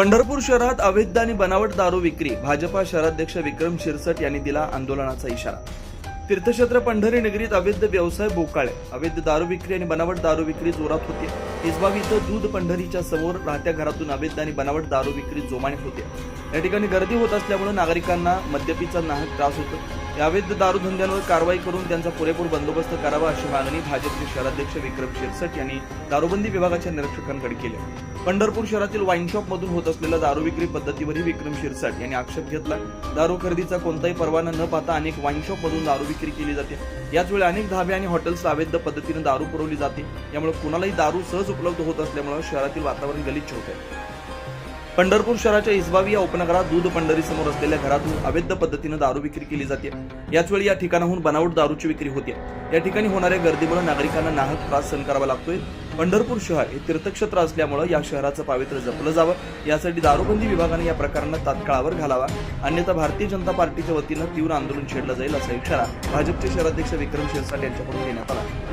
पंढरपूर शहरात अवैध आणि बनावट दारू विक्री भाजपा शहराध्यक्ष विक्रम शिरसट यांनी दिला आंदोलनाचा इशारा. तीर्थक्षेत्र पंढरी नगरीत अवैध व्यवसाय बोकाळे. अवैध दारू विक्री आणि बनावट दारू विक्री जोरात होते. इसबाग इथं दूध पंढरीच्या समोर राहत्या घरातून अवैध आणि बनावट दारू विक्री जोमाने होते. या ठिकाणी गर्दी होत असल्यामुळे नागरिकांना मद्यपीचा नाहक त्रास होतो. या अवैध दारू धंद्यांवर कारवाई करून त्यांचा पुरेपूर बंदोबस्त करावा अशी मागणी भाजपचे शहराध्यक्ष विक्रम शिरसट यांनी दारूबंदी विभागाच्या निरीक्षकांकडे केली. पंढरपूर शहरातील वाईन मधून होत असलेल्या दारू विक्री पद्धतीवरही विक्रम शिरसाट यांनी आक्षेप घेतला. दारू खरेदीचा कोणताही परवाना न पाहता अनेक वाईन मधून दारू विक्री केली जाते. याच वेळी अनेक धाबे आणि हॉटेल्स अवैध पद्धतीने दारू पुरवली जाते. यामुळे कुणालाही दारू सहज उपलब्ध होत असल्यामुळे शहरातील वातावरण गलिच्छ होत आहे. पंढरपूर शहराच्या इसबावी या उपनगरात दूध पंढरी समोर असलेल्या घरातून अवैध पद्धतीनं दारू विक्री केली जाते. याच वेळी या ठिकाणाहून बनावट दारूची विक्री होते. या ठिकाणी होणाऱ्या गर्दीमुळे नागरिकांना नाहक त्रास सहन करावा लागतोय. पंढरपूर शहर हे तीर्थक्षेत्र असल्यामुळे या शहराचं पावित्र्य जपलं जावं. यासाठी दारूबंदी विभागाने या प्रकरणात तात्काळावर घालावा. अन्यथा भारतीय जनता पार्टीच्या वतीनं तीव्र आंदोलन छेडलं जाईल असा इशारा भाजपचे शहराध्यक्ष विक्रम शिरसाट यांच्याकडून देण्यात आला.